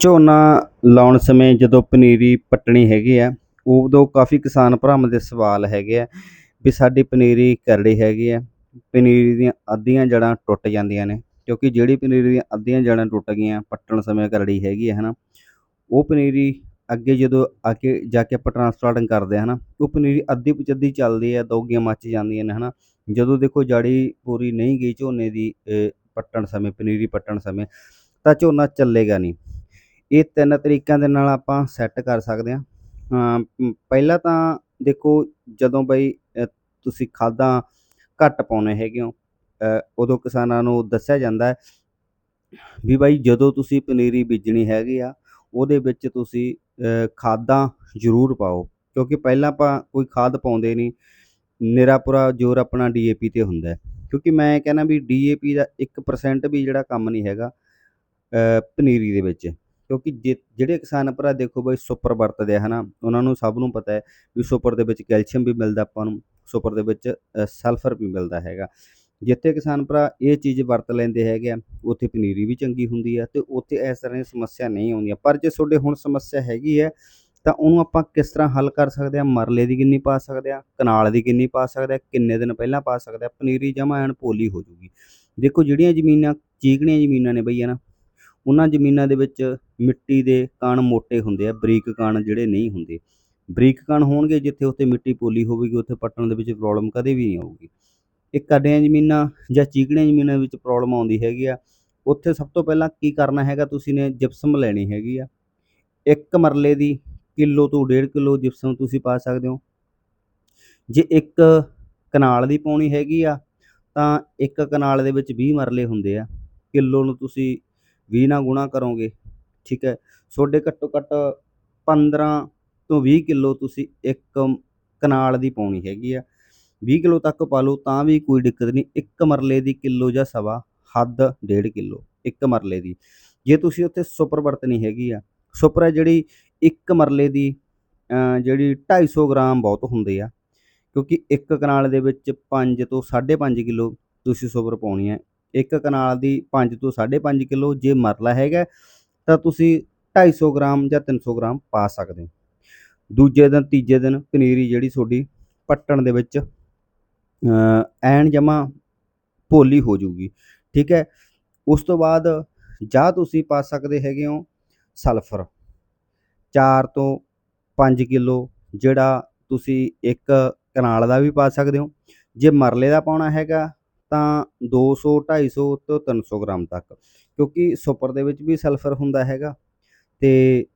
ਝੋਨਾ ਲਾਉਣ ਸਮੇਂ ਜਦੋਂ ਪਨੀਰੀ ਪੱਟਣੀ ਹੈਗੀ ਆ, ਉਦੋਂ ਕਾਫੀ ਕਿਸਾਨ ਭਰਾਵਾਂ ਦੇ ਸਵਾਲ ਹੈਗੇ ਆ ਵੀ ਸਾਡੀ ਪਨੀਰੀ ਕਰੜੀ ਹੈਗੀ ਆ, ਪਨੀਰੀ ਦੀਆਂ ਅੱਧੀਆਂ ਜੜਾਂ ਟੁੱਟ ਜਾਂਦੀਆਂ ਨੇ, ਕਿਉਂਕਿ ਜਿਹੜੀ ਪਨੀਰੀ ਦੀਆਂ ਅੱਧੀਆਂ ਜੜਾਂ ਟੁੱਟ ਗਈਆਂ, ਪੱਟਣ ਸਮੇਂ ਕਰੜੀ ਹੈਗੀ ਆ, ਹਨਾ, ਉਹ ਪਨੀਰੀ ਅੱਗੇ ਜਦੋਂ ਆ ਕੇ ਜਾ ਕੇ ਆਪਾਂ ਟਰਾਂਸਪਲਾਂਟਿੰਗ ਕਰਦੇ ਆ, ਹਨਾ, ਉਹ ਪਨੀਰੀ ਅੱਧੀ ਪਚੱਧੀ ਚੱਲਦੀ ਆ, ਦੋਗੀਆਂ ਮੱਚ ਜਾਂਦੀਆਂ ਨੇ, ਹਨਾ, ਜਦੋਂ ਦੇਖੋ ਜੜੀ ਪੂਰੀ ਨਹੀਂ ਗਈ ਝੋਨੇ ਦੀ ਪੱਟਣ ਸਮੇਂ, ਪਨੀਰੀ ਪੱਟਣ ਸਮੇਂ ਤਾਂ ਝੋਨਾ ਚੱਲੇਗਾ ਨਹੀਂ। ਇਹ ਤਿੰਨ ਤਰੀਕਿਆਂ ਦੇ ਨਾਲ ਆਪਾਂ ਸੈੱਟ ਕਰ ਸਕਦੇ ਹਾਂ। ਅਮ, ਪਹਿਲਾਂ ਤਾਂ ਦੇਖੋ ਜਦੋਂ ਬਈ ਤੁਸੀਂ ਖਾਦਾਂ ਘੱਟ ਪਾਉਣੇ ਹੈਗੇ ਹੋ ਉਦੋਂ ਕਿਸਾਨਾਂ ਨੂੰ ਦੱਸਿਆ ਜਾਂਦਾ ਹੈ ਵੀ ਬਾਈ ਜਦੋਂ ਤੁਸੀਂ ਪਨੀਰੀ ਬੀਜਣੀ ਹੈਗੀ ਆ ਉਹਦੇ ਵਿੱਚ ਤੁਸੀਂ ਖਾਦਾਂ ਜ਼ਰੂਰ ਪਾਓ। ਕਿਉਂਕਿ ਪਹਿਲਾਂ ਆਪਾਂ ਕੋਈ ਖਾਦ ਪਾਉਂਦੇ ਨਹੀਂ। ਨਿਰਾਪੁਰਾ ਜ਼ੋਰ ਆਪਣਾ ਡੀਏਪੀ ਤੇ ਹੁੰਦਾ ਕਿਉਂਕਿ ਮੈਂ ਕਹਿੰਦਾ ਵੀ ਡੀਏਪੀ ਦਾ 1% ਵੀ ਜਿਹੜਾ ਕੰਮ ਨਹੀਂ ਹੈਗਾ। ਪਨੀਰੀ ਦੇ ਵਿੱਚ। ਕਿਉਂਕਿ ਜੇ, ਜਿਹੜੇ ਕਿਸਾਨ ਭਰਾ ਦੇਖੋ ਬਈ ਸੁਪਰ ਵਰਤਦੇ ਆ, ਹਨਾ, ਉਹਨਾਂ ਨੂੰ ਸਭ ਨੂੰ ਪਤਾ ਹੈ ਵੀ ਸੁਪਰ ਦੇ ਵਿੱਚ ਕੈਲਸ਼ੀਅਮ ਵੀ ਮਿਲਦਾ ਆਪਾਂ ਨੂੰ, ਸੁਪਰ ਦੇ ਵਿੱਚ ਸਲਫਰ ਵੀ ਮਿਲਦਾ ਹੈਗਾ। ਜਿੱਥੇ ਕਿਸਾਨ ਭਰਾ ਇਹ ਚੀਜ਼ ਵਰਤ ਲੈਂਦੇ ਹੈਗੇ ਆ, ਉੱਥੇ ਪਨੀਰੀ ਵੀ ਚੰਗੀ ਹੁੰਦੀ ਆ ਤੇ ਉੱਥੇ ਇਸ ਤਰ੍ਹਾਂ ਦੀ ਸਮੱਸਿਆ ਨਹੀਂ ਆਉਂਦੀਆਂ। ਪਰ ਜੇ ਤੁਹਾਡੇ ਹੁਣ ਸਮੱਸਿਆ ਹੈਗੀ ਹੈ, ਤਾਂ ਉਹਨੂੰ ਆਪਾਂ ਕਿਸ ਤਰ੍ਹਾਂ ਹੱਲ ਕਰ ਸਕਦੇ ਆ? ਮਰਲੇ ਦੀ ਕਿੰਨੀ ਪਾ ਸਕਦੇ ਆ? ਕਨਾਲ ਦੀ ਕਿੰਨੀ ਪਾ ਸਕਦੇ ਆ? ਕਿੰਨੇ ਦਿਨ ਪਹਿਲਾਂ ਪਾ ਸਕਦੇ ਆ? ਪਨੀਰੀ ਜਮਾ ਐਨ ਪੋਲੀ ਹੋ ਜੂਗੀ। ਦੇਖੋ ਜਿਹੜੀਆਂ ਜ਼ਮੀਨਾਂ ਚੀਕਣੀਆਂ ਜ਼ਮੀਨਾਂ ਨੇ ਬਈ ਹੈ ਨਾ ਉਹਨਾਂ ਜ਼ਮੀਨਾਂ ਦੇ ਵਿੱਚ ਮਿੱਟੀ ਦੇ ਕਣ ਮੋਟੇ ਹੁੰਦੇ ਆ, ਬਰੀਕ ਕਣ ਜਿਹੜੇ ਨਹੀਂ ਹੁੰਦੇ। ਬਰੀਕ ਕਣ ਹੋਣਗੇ ਜਿੱਥੇ ਉੱਥੇ ਮਿੱਟੀ ਪੋਲੀ ਹੋਵੇਗੀ, ਉੱਥੇ ਪੱਟਣ ਦੇ ਵਿੱਚ ਪ੍ਰੋਬਲਮ ਕਦੇ ਵੀ ਨਹੀਂ ਆਊਗੀ। ਇਹ ਕੱਡਿਆਂ ਜ਼ਮੀਨਾਂ ਜਾਂ ਚੀਕਣੀਆਂ ਜ਼ਮੀਨਾਂ ਵਿੱਚ ਪ੍ਰੋਬਲਮ ਆਉਂਦੀ ਹੈਗੀ ਆ। ਉੱਥੇ ਸਭ ਤੋਂ ਪਹਿਲਾਂ ਕੀ ਕਰਨਾ ਹੈਗਾ, ਤੁਸੀਂ ਨੇ ਜਿਪਸਮ ਲੈਣੀ ਹੈਗੀ ਆ। ਇੱਕ ਮਰਲੇ ਦੀ ਕਿਲੋ ਤੋਂ 1.5 ਕਿਲੋ ਜਿਪਸਮ ਤੁਸੀਂ ਪਾ ਸਕਦੇ ਹੋ। ਜੇ ਇੱਕ ਕਨਾਲ ਦੀ ਪਾਉਣੀ ਹੈਗੀ ਆ, ਤਾਂ ਇੱਕ ਕਨਾਲ ਦੇ ਵਿੱਚ 20 ਮਰਲੇ ਹੁੰਦੇ ਆ। ਕਿਲੋ ਨੂੰ ਤੁਸੀਂ 20 ਨਾਲ ਗੁਣਾ ਕਰੋਗੇ, ਠੀਕ ਹੈ? ਤੁਹਾਡੇ ਘੱਟੋ ਘੱਟ 15 ਤੋਂ 20 ਕਿਲੋ ਤੁਸੀਂ ਇੱਕ ਕਨਾਲ ਦੀ ਪਾਉਣੀ ਹੈਗੀ ਆ। 20 ਕਿਲੋ ਤੱਕ ਪਾ ਲਓ ਤਾਂ ਵੀ ਕੋਈ ਦਿੱਕਤ ਨਹੀਂ, ਇੱਕ ਮਰਲੇ ਦੀ ਕਿਲੋ ਜਾਂ ਸਵਾ, ਹੱਦ 1.5 ਕਿਲੋ, ਇੱਕ ਮਰਲੇ ਦੀ। ਜੇ ਤੁਸੀਂ ਉੱਥੇ ਸੁਪਰ ਵਰਤਣੀ ਹੈਗੀ ਆ, ਸੁਪਰ ਹੈ ਜਿਹੜੀ ਇੱਕ ਮਰਲੇ ਦੀ, ਅਹ ਜਿਹੜੀ 250 ਗ੍ਰਾਮ ਬਹੁਤ ਹੁੰਦੇ ਆ, ਕਿਉਂਕਿ ਇੱਕ ਕਨਾਲ ਦੇ ਵਿੱਚ 5 ਤੋਂ 5.5 ਕਿਲੋ ਤੁਸੀਂ ਸੁਪਰ ਪਾਉਣੀ ਹੈ ਇੱਕ ਕਨਾਲ ਦੀ 5 ਤੋਂ 5.5 ਕਿਲੋ ਜੇ ਮਰਲਾ ਹੈਗਾ, ਤਾਂ ਤੁਸੀਂ 250 ਗ੍ਰਾਮ ਜਾਂ 300 ਗ੍ਰਾਮ ਪਾ ਸਕਦੇ ਹੋ। ਦੂਜੇ ਦਿਨ, ਤੀਜੇ ਦਿਨ ਪਨੀਰੀ ਜਿਹੜੀ ਤੁਹਾਡੀ ਪੱਟਣ ਦੇ ਵਿੱਚ ਐਨ ਜਮਾ ਭੋਲੀ ਹੋ ਜੂਗੀ ਠੀਕ ਹੈ? ਉਸ ਤੋਂ ਬਾਅਦ ਜਾਂ ਤੁਸੀਂ ਪਾ ਸਕਦੇ ਹੈਗੇ ਹੋ ਸਲਫਰ। 4 ਤੋਂ 5 ਕਿਲੋ ਜਿਹੜਾ ਤੁਸੀਂ ਇੱਕ ਕਨਾਲ ਦਾ ਵੀ ਪਾ ਸਕਦੇ ਹੋ। ਜੇ ਮਰਲੇ ਦਾ ਪਾਉਣਾ ਹੈਗਾ ਤਾਂ 200 250 ਤੋਂ 300 ਗ੍ਰਾਮ ਤੱਕ, ਕਿਉਂਕਿ ਸੁਪਰ ਦੇ ਵਿੱਚ ਵੀ ਸਲਫਰ ਹੁੰਦਾ ਹੈਗਾ ਤੇ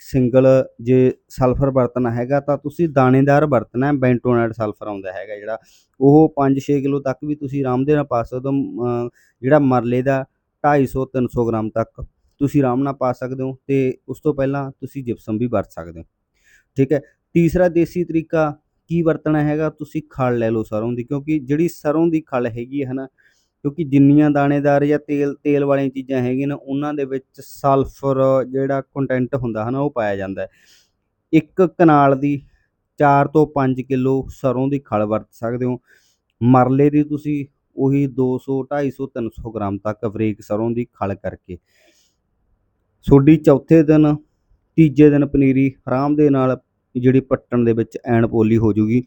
ਸਿੰਗਲ ਜੇ ਸਲਫਰ ਵਰਤਣਾ ਹੈਗਾ ਤਾਂ ਤੁਸੀਂ ਦਾਣੇਦਾਰ ਵਰਤਣਾ ਹੈ, ਬੈਂਟੋਨੈਟ ਸਲਫਰ ਆਉਂਦਾ ਹੈਗਾ ਜਿਹੜਾ, ਉਹ 5-6 ਕਿਲੋ ਤੱਕ ਵੀ ਤੁਸੀਂ ਆਰਾਮ ਦੇ ਨਾਲ ਪਾ ਸਕਦੇ ਹੋ ਜਿਹੜਾ ਮਰਲੇ ਦਾ 250 300 ਗ੍ਰਾਮ ਤੱਕ ਤੁਸੀਂ ਆਰਾਮ ਨਾਲ ਪਾ ਸਕਦੇ ਹੋ ਤੇ ਉਸ ਤੋਂ ਪਹਿਲਾਂ ਤੁਸੀਂ ਜਿਪਸਮ ਵੀ ਵਰਤ ਸਕਦੇ ਹੋ। ਠੀਕ ਹੈ, ਤੀਸਰਾ ਦੇਸੀ ਤਰੀਕਾ ਕੀ ਵਰਤਣਾ ਹੈਗਾ, ਤੁਸੀਂ ਖਲ ਲੈ ਲਓ ਸਰੋਂ ਦੀ, ਕਿਉਂਕਿ ਜਿਹੜੀ ਸਰੋਂ ਦੀ ਖਲ ਹੈਗੀ ਹੈ ਨਾ ਕਿਉਂਕਿ ਜਿੰਨੀਆਂ ਦਾਣੇਦਾਰ ਜਾਂ ਤੇਲ ਤੇਲ ਵਾਲੀਆਂ ਚੀਜ਼ਾਂ ਹੈਗੀਆਂ ਨੇ, ਉਹਨਾਂ ਦੇ ਵਿੱਚ ਸਲਫਰ ਜਿਹੜਾ ਕੰਟੈਂਟ ਹੁੰਦਾ ਹੈ ਨਾ ਉਹ ਪਾਇਆ ਜਾਂਦਾ ਹੈ। ਇੱਕ ਕਨਾਲ ਦੀ 4 ਤੋਂ 5 ਕਿਲੋ ਸਰੋਂ ਦੀ ਖਲ ਵਰਤ ਸਕਦੇ ਹੋ। ਮਰਲੇ ਦੀ ਤੁਸੀਂ ਉਹੀ 200 250 300 ਗ੍ਰਾਮ ਤੱਕ ਵਰੇਕ ਸਰੋਂ ਦੀ ਖਲ ਕਰਕੇ। ਤੁਹਾਡੀ ਚੌਥੇ ਦਿਨ, ਤੀਜੇ ਦਿਨ ਪਨੀਰੀ ਆਰਾਮ ਦੇ ਨਾਲ ਜਿਹੜੀ ਪੱਟਣ ਦੇ ਵਿੱਚ ਐਨ ਪੋਲੀ ਹੋ ਜੂਗੀ,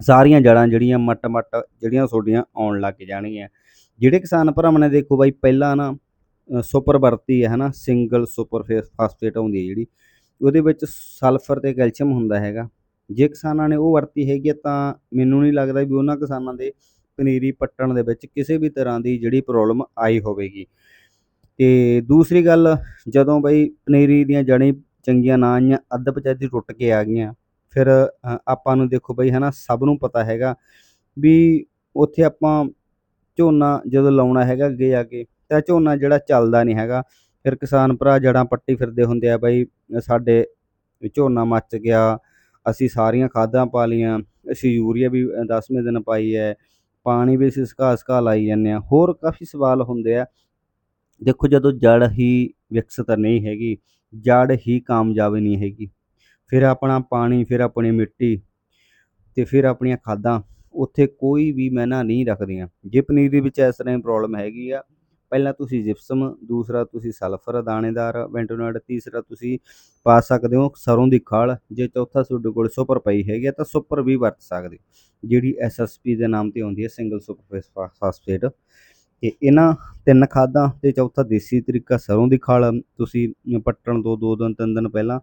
ਸਾਰੀਆਂ ਜੜਾਂ ਜਿਹੜੀਆਂ ਮੱਟ ਮੱਟ ਜਿਹੜੀਆਂ ਤੁਹਾਡੀਆਂ ਆਉਣ ਲੱਗ ਜਾਣਗੀਆਂ। ਜਿਹੜੇ ਕਿਸਾਨ ਭਰਾਵਾਂ ਨੇ ਦੇਖੋ ਬਾਈ, ਪਹਿਲਾਂ ਨਾ ਸੁਪਰ ਵਰਤੀ ਹੈ, ਹਨਾ, ਸਿੰਗਲ ਸੁਪਰ ਫਾਸਫੇਟ ਆਉਂਦੀ ਹੈ ਜਿਹੜੀ, ਉਹਦੇ ਵਿੱਚ ਸਲਫਰ ਤੇ ਕੈਲਸ਼ੀਅਮ ਹੁੰਦਾ ਹੈਗਾ। ਜੇ ਕਿਸਾਨਾਂ ਨੇ ਉਹ ਵਰਤੀ ਹੈਗੀ ਹੈ ਤਾਂ ਮੈਨੂੰ ਨਹੀਂ ਲੱਗਦਾ ਵੀ ਉਹਨਾਂ ਕਿਸਾਨਾਂ ਦੇ ਪਨੀਰੀ ਪੱਟਣ ਦੇ ਵਿੱਚ ਕਿਸੇ ਵੀ ਤਰ੍ਹਾਂ ਦੀ ਜਿਹੜੀ ਪ੍ਰੋਬਲਮ ਆਈ ਹੋਵੇਗੀ। ਤੇ ਦੂਸਰੀ ਗੱਲ, ਜਦੋਂ ਬਈ ਪਨੀਰੀ ਦੀਆਂ ਜੜ੍ਹਾਂ ਚੰਗੀਆਂ ਨਾ ਆਈਆਂ, ਅੱਧ ਪਚਾਦੀ ਟੁੱਟ ਕੇ ਆ ਗਈਆਂ। ਫਿਰ ਆਪਾਂ ਨੂੰ ਦੇਖੋ ਬਈ, ਹਨਾ, ਸਭ ਨੂੰ ਪਤਾ ਹੈਗਾ ਵੀ ਉੱਥੇ ਆਪਾਂ ਝੋਨਾ ਜਦੋਂ ਲਾਉਣਾ ਹੈਗਾ ਅੱਗੇ ਜਾ ਕੇ, ਤਾਂ ਝੋਨਾ ਜਿਹੜਾ ਚੱਲਦਾ ਨਹੀਂ ਹੈਗਾ। ਫਿਰ ਕਿਸਾਨ ਭਰਾ ਜੜਾਂ ਪੱਟੀ ਫਿਰਦੇ ਹੁੰਦੇ ਆ ਬਈ, ਸਾਡੇ ਝੋਨਾ ਮੱਚ ਗਿਆ, ਅਸੀਂ ਸਾਰੀਆਂ ਖਾਦਾਂ ਪਾ ਲਈਆਂ, ਅਸੀਂ ਯੂਰੀਆ ਵੀ 10ਵੇਂ ਦਿਨ ਪਾਈ ਹੈ ਪਾਣੀ ਵੀ ਅਸੀਂ ਸਕਾ ਸਕਾ ਲਾਈ ਜਾਂਦੇ ਆ। ਹੋਰ ਕਾਫੀ ਸਵਾਲ ਹੁੰਦੇ ਆ। ਦੇਖੋ, ਜਦੋਂ ਜੜ ਹੀ ਵਿਕਸਿਤ ਨਹੀਂ ਹੈਗੀ ਜੜ ਹੀ ਕਾਮਯਾਬ ਨਹੀਂ ਹੈਗੀ। ਫਿਰ ਆਪਣਾ ਪਾਣੀ, ਫਿਰ ਆਪਣੀ ਮਿੱਟੀ ਤੇ ਫਿਰ ਆਪਣੀਆਂ ਖਾਦਾਂ, ਉੱਥੇ ਕੋਈ ਵੀ ਮਾਇਨਾ ਨਹੀਂ ਰੱਖਦੀਆਂ। ਜੇ ਪਨੀਰ ਦੇ ਵਿੱਚ ਇਸ ਤਰ੍ਹਾਂ ਦੀ ਪ੍ਰੋਬਲਮ ਹੈਗੀ ਆ, ਪਹਿਲਾਂ ਤੁਸੀਂ ਜਿਪਸਮ ਦੂਸਰਾ ਤੁਸੀਂ ਸਲਫਰ ਦਾਣੇਦਾਰ ਵੈਂਟੋਨੇਟ ਤੀਸਰਾ ਤੁਸੀਂ ਪਾ ਸਕਦੇ ਹੋ ਸਰੋਂ ਦੀ ਖਲ, ਜੇ ਚੌਥਾ ਤੁਹਾਡੇ ਕੋਲ ਸੁਪਰ ਪਈ ਹੈਗੀ ਆ ਤਾਂ ਸੁਪਰ ਵੀ ਵਰਤ ਸਕਦੇ। ਹੋ ਜਿਹੜੀ ਐਸਐਸਪੀ ਦੇ ਨਾਮ ਤੇ ਆਉਂਦੀ ਹੈ ਸਿੰਗਲ ਸੁਪਰ ਫਾਸਫੇਟ ਤੇ ਇਹਨਾਂ ਤਿੰਨ ਖਾਦਾਂ ਤੇ ਚੌਥਾ ਦੇਸੀ ਤਰੀਕਾ ਸਰੋਂ ਦੀ ਖਲ, ਤੁਸੀਂ ਪੱਟਣ ਤੋਂ ਦੋ ਦਿਨ, ਤਿੰਨ ਦਿਨ ਪਹਿਲਾਂ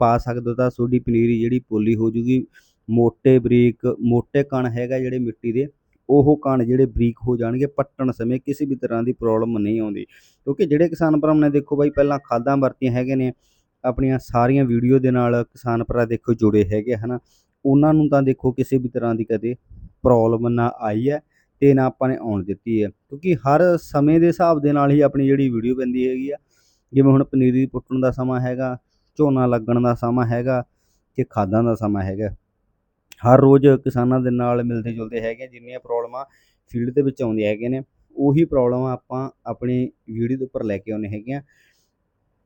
ਪਾ ਸਕਦੇ ਹੋ ਤਾਂ ਤੁਹਾਡੀ ਪਨੀਰੀ ਜਿਹੜੀ ਪੋਲੀ ਹੋ ਜੂਗੀ। ਮੋਟੇ ਬਰੀਕ, ਮੋਟੇ ਕਣ ਹੈਗਾ ਜਿਹੜੇ ਮਿੱਟੀ ਦੇ, ਉਹ ਕਣ ਜਿਹੜੇ ਬਰੀਕ ਹੋ ਜਾਣਗੇ, ਪੱਟਣ ਸਮੇਂ ਕਿਸੇ ਵੀ ਤਰ੍ਹਾਂ ਦੀ ਪ੍ਰੋਬਲਮ ਨਹੀਂ ਆਉਂਦੀ। ਕਿਉਂਕਿ ਜਿਹੜੇ ਕਿਸਾਨ ਭਰਾ ਨੇ ਦੇਖੋ ਬਾਈ, ਪਹਿਲਾਂ ਖਾਦਾਂ ਵਰਤੀਆਂ ਹੈਗੇ ਨੇ, ਆਪਣੀਆਂ ਸਾਰੀਆਂ ਵੀਡੀਓ ਦੇ ਨਾਲ ਕਿਸਾਨ ਭਰਾ ਦੇਖੋ ਜੁੜੇ ਹੈਗੇ ਹਨਾ। ਉਹਨਾਂ ਨੂੰ ਤਾਂ ਦੇਖੋ ਕਿਸੇ ਵੀ ਤਰ੍ਹਾਂ ਦੀ ਕਦੇ ਪ੍ਰੋਬਲਮ ਨਾ ਆਈ ਹੈ। ਤੇ ਨਾ ਆਪਾਂ ਨੇ ਆਉਣ ਦਿੱਤੀ ਹੈ। ਕਿਉਂਕਿ ਹਰ ਸਮੇਂ ਦੇ ਹਿਸਾਬ ਦੇ ਨਾਲ ਹੀ ਆਪਣੀ ਜਿਹੜੀ ਵੀਡੀਓ ਪੈਂਦੀ ਹੈਗੀ ਆ, ਜਿਵੇਂ ਹੁਣ ਪਨੀਰੀ ਪੁੱਟਣ ਦਾ ਸਮਾਂ ਹੈਗਾ, ਝੋਨਾ ਲੱਗਣ ਦਾ ਸਮਾਂ ਹੈਗਾ ਤੇ ਖਾਦਾਂ ਦਾ ਸਮਾਂ ਹੈਗਾ। ਹਰ ਰੋਜ਼ ਕਿਸਾਨਾਂ ਦੇ ਨਾਲ ਮਿਲਦੇ ਜੁਲਦੇ ਹੈਗੇ ਜਿੰਨੀਆਂ ਪ੍ਰੋਬਲਮਾਂ ਫੀਲਡ ਦੇ ਵਿੱਚ ਆਉਂਦੀਆਂ ਹੈਗੀਆਂ ਨੇ, ਉਹੀ ਪ੍ਰੋਬਲਮਾਂ ਆਪਾਂ ਆਪਣੀ ਵੀਡੀਓ ਦੇ ਉੱਪਰ ਲੈ ਕੇ ਆਉਨੇ ਹੈਗੇ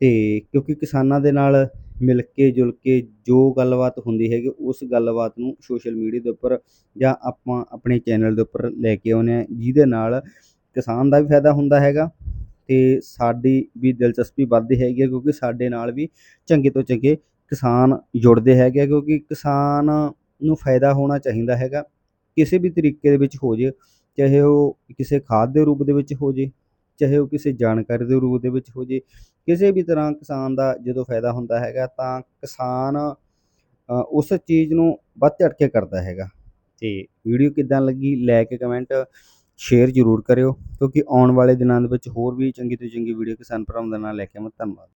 ਅਤੇ ਕਿਉਂਕਿ ਕਿਸਾਨਾਂ ਦੇ ਨਾਲ ਮਿਲ ਕੇ ਜੁਲ ਕੇ ਜੋ ਗੱਲਬਾਤ ਹੁੰਦੀ ਹੈਗੀ, ਉਸ ਗੱਲਬਾਤ ਨੂੰ ਸੋਸ਼ਲ ਮੀਡੀਆ ਦੇ ਉੱਪਰ ਜਾਂ ਆਪਾਂ ਆਪਣੇ ਚੈਨਲ ਦੇ ਉੱਪਰ ਲੈ ਕੇ ਆਉਂਦੇ ਹਾਂ, ਜਿਹਦੇ ਨਾਲ ਕਿਸਾਨ ਦਾ ਵੀ ਫਾਇਦਾ ਹੁੰਦਾ ਹੈਗਾ ਅਤੇ ਸਾਡੀ ਵੀ ਦਿਲਚਸਪੀ ਵੱਧਦੀ ਹੈਗੀ ਹੈ, ਕਿਉਂਕਿ ਸਾਡੇ ਨਾਲ ਵੀ ਚੰਗੇ ਤੋਂ ਚੰਗੇ ਕਿਸਾਨ ਜੁੜਦੇ ਹੈਗੇ ਆ, ਕਿਉਂਕਿ ਕਿਸਾਨ ਨੂੰ ਫਾਇਦਾ ਹੋਣਾ ਚਾਹੀਦਾ ਹੈਗਾ, ਕਿਸੇ ਵੀ ਤਰੀਕੇ ਦੇ ਵਿੱਚ ਹੋ ਜੇ, ਚਾਹੇ ਉਹ ਕਿਸੇ ਖਾਦ ਦੇ ਰੂਪ ਦੇ ਵਿੱਚ ਹੋ ਜੇ ਚਾਹੇ ਉਹ ਕਿਸੇ ਜਾਣਕਾਰੀ ਦੇ ਰੂਪ ਦੇ ਵਿੱਚ ਹੋ ਜੇ ਕਿਸੇ ਵੀ ਤਰ੍ਹਾਂ ਕਿਸਾਨ ਦਾ ਜਦੋਂ ਫਾਇਦਾ ਹੁੰਦਾ ਹੈਗਾ ਤਾਂ ਕਿਸਾਨ ਉਸ ਚੀਜ਼ ਨੂੰ ਵੱਧ ਚੜ ਕੇ ਕਰਦਾ ਹੈਗਾ। ਤੇ ਵੀਡੀਓ ਕਿੱਦਾਂ ਲੱਗੀ ਲੈ ਕੇ ਕਮੈਂਟ ਸ਼ੇਅਰ ਜ਼ਰੂਰ ਕਰਿਓ ਕਿਉਂਕਿ ਆਉਣ ਵਾਲੇ ਦਿਨਾਂ ਦੇ ਵਿੱਚ ਹੋਰ ਵੀ ਚੰਗੀ ਤੋਂ ਚੰਗੀ ਵੀਡੀਓ ਕਿਸਾਨ ਭਰਾਵਾਂ ਦੇ ਨਾਲ ਲੈ ਕੇ ਆਵਾਂ। ਧੰਨਵਾਦ।